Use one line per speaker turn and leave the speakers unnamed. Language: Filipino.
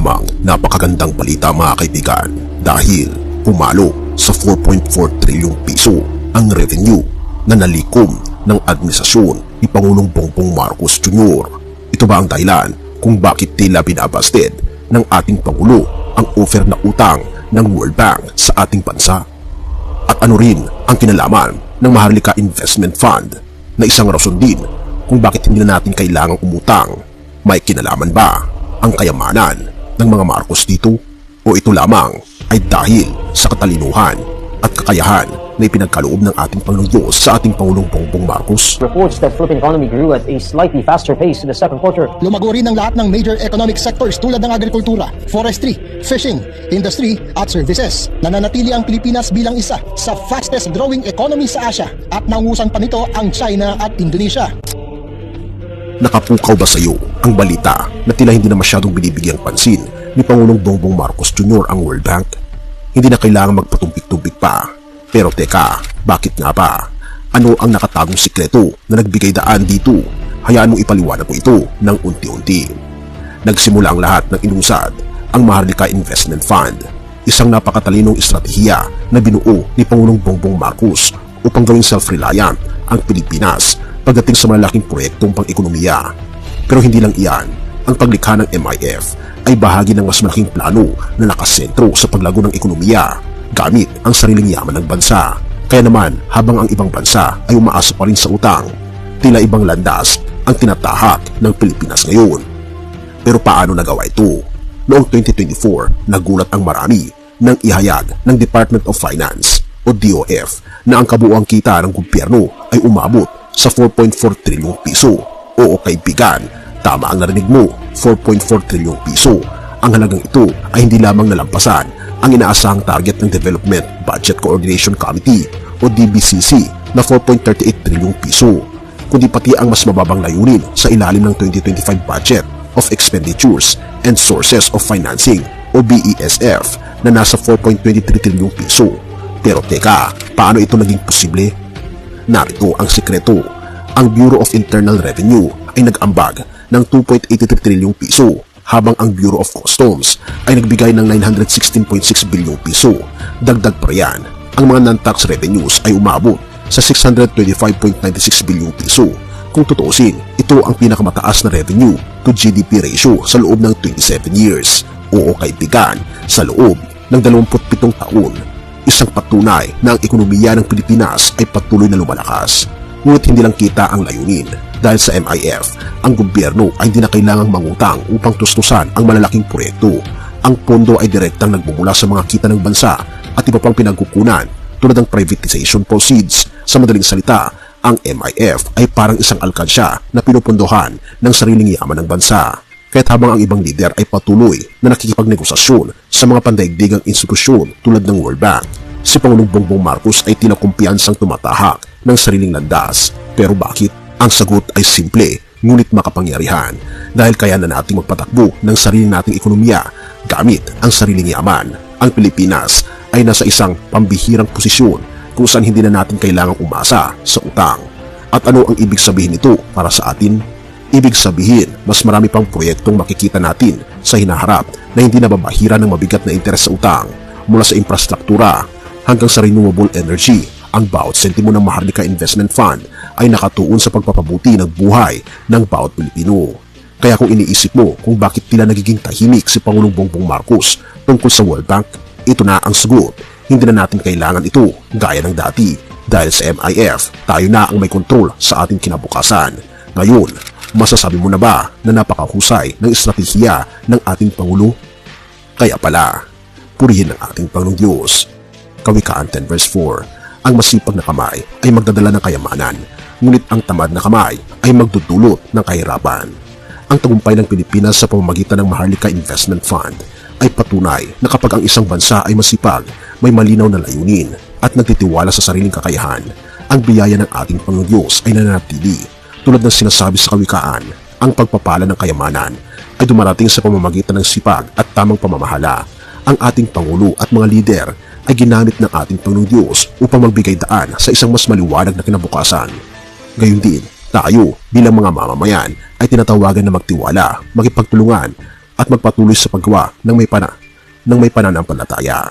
namang napakagandang balita mga kaibigan dahil pumalo sa 4.4 trilyong piso ang revenue na nalikom ng administrasyon ni Pangulong Bongbong Marcos Jr. Ito ba ang dahilan kung bakit tila binabasted ng ating Pangulo ang offer na utang ng World Bank sa ating bansa? At ano rin ang kinalaman ng Maharlika Investment Fund na isang rason din kung bakit hindi na natin kailangang umutang? May kinalaman ba ang kayamanan ng mga Marcos dito? O ito lamang ay dahil sa katalinuhan at kakayahan na ipinagkaloob ng ating Pangulong Diyos sa ating Pangulong Bongbong Marcos?
reports that Philippine economy grew at a slightly faster pace in the second quarter.
Lumago rin ang lahat ng major economic sectors tulad ng agrikultura, forestry, fishing, industry at services. Nananatili ang Pilipinas bilang isa sa fastest growing economy sa Asia at nangusan pa nito ang China at Indonesia.
Nakapukaw ba sa iyo ang balita na tila hindi na masyadong binibigyang pansin ni Pangulong Bongbong Marcos Jr. ang World Bank? Hindi na kailangan magpatumpik-tumpik pa. Pero teka, bakit nga ba? Ano ang nakatagong sikreto na nagbigay daan dito? Hayaan mong ipaliwanag ko ito ng unti-unti. Nagsimula ang lahat ng inusad ang Maharlika Investment Fund, isang napakatalinong estratehiya na binuo ni Pangulong Bongbong Marcos upang gawing self-reliant ang Pilipinas pagdating sa malalaking proyektong pang-ekonomiya. Pero hindi lang iyan, ang paglikha ng MIF ay bahagi ng mas malaking plano na nakasentro sa paglago ng ekonomiya gamit ang sariling yaman ng bansa. Kaya naman, habang ang ibang bansa ay umaasa pa rin sa utang, tila ibang landas ang tinatahak ng Pilipinas ngayon. Pero paano nagawa ito? Noong 2024, nagulat ang marami nang ihayag ng Department of Finance o DOF na ang kabuuang kita ng gobyerno ay umabot sa 4.4 trilyong piso. Oo kaibigan, tama ang narinig mo, 4.4 trilyong piso. Ang halagang ito ay hindi lamang nalampasan ang inaasahang target ng Development Budget Coordination Committee o DBCC na 4.38 trilyong piso, kundi pati ang mas mababang layunin sa ilalim ng 2025 Budget of Expenditures and Sources of Financing o BESF na nasa 4.23 trilyong piso. Pero teka, paano ito naging posible? Narito ang sikreto. Ang Bureau of Internal Revenue ay nag-ambag ng 2.83 trilyong piso habang ang Bureau of Customs ay nagbigay ng 916.6 bilyong piso. Dagdag pa riyan, ang mga non-tax revenues ay umabot sa 625.96 bilyong piso. Kung tutuusin, ito ang pinakamataas na revenue to GDP ratio sa loob ng 27 years. Oo kaibigan, sa loob ng 27 taon, isang patunay na ang ekonomiya ng Pilipinas ay patuloy na lumalakas. Ngunit hindi lang kita ang layunin dahil sa MIF, ang gobyerno ay hindi na kailangang mangutang upang tustusan ang malalaking proyekto. Ang pondo ay direktang nagmumula sa mga kita ng bansa at iba pang pinagkukunan tulad ng privatization proceeds. Sa madaling salita, ang MIF ay parang isang alkansya na pinupundohan ng sariling yaman ng bansa. Kahit habang ang ibang lider ay patuloy na nakikipagnegosasyon sa mga pandaigdigang institusyon tulad ng World Bank, si Pangulong Bongbong Marcos ay tila kumpiyansang tumatahak ng sariling landas. Pero bakit? Ang sagot ay simple ngunit makapangyarihan dahil kaya na nating magpatakbo ng sarili nating ekonomiya gamit ang sariling yaman. Ang Pilipinas ay nasa isang pambihirang posisyon kung saan hindi na natin kailangang umasa sa utang. At ano ang ibig sabihin nito para sa atin? Ibig sabihin, mas marami pang proyektong makikita natin sa hinaharap na hindi nababahira ng mabigat na interes sa utang mula sa infrastruktura hanggang sa renewable energy. Ang bawat sentimo ng Maharlika Investment Fund ay nakatuon sa pagpapabuti ng buhay ng bawat Pilipino. Kaya kung iniisip mo kung bakit tila nagiging tahimik si Pangulong Bongbong Marcos tungkol sa World Bank, ito na ang sagot. Hindi na natin kailangan ito gaya ng dati dahil sa MIF tayo na ang may kontrol sa ating kinabukasan. Ngayon, masasabi mo na ba na napakahusay ng estratehiya ng ating Pangulo? Kaya pala, purihin ang ating Pangulong Diyos. Kawikaan 10 verse 4, ang masipag na kamay ay magdadala ng kayamanan, ngunit ang tamad na kamay ay magdudulot ng kahirapan. Ang tagumpay ng Pilipinas sa pamamagitan ng Maharlika Investment Fund ay patunay na kapag ang isang bansa ay masipag, may malinaw na layunin at nagtitiwala sa sariling kakayahan, ang biyaya ng ating Panginoon ay nananatili. Tulad ng sinasabi sa kawikaan, ang pagpapala ng kayamanan ay dumarating sa pamamagitan ng sipag at tamang pamamahala. Ang ating Pangulo at mga lider ay ginamit ng ating Panginoong Diyos upang magbigay daan sa isang mas maliwanag na kinabukasan. Gayun din, tayo bilang mga mamamayan ay tinatawagan na magtiwala, makipagtulungan at magpatuloy sa paggawa ng may pana ng may pananampalataya.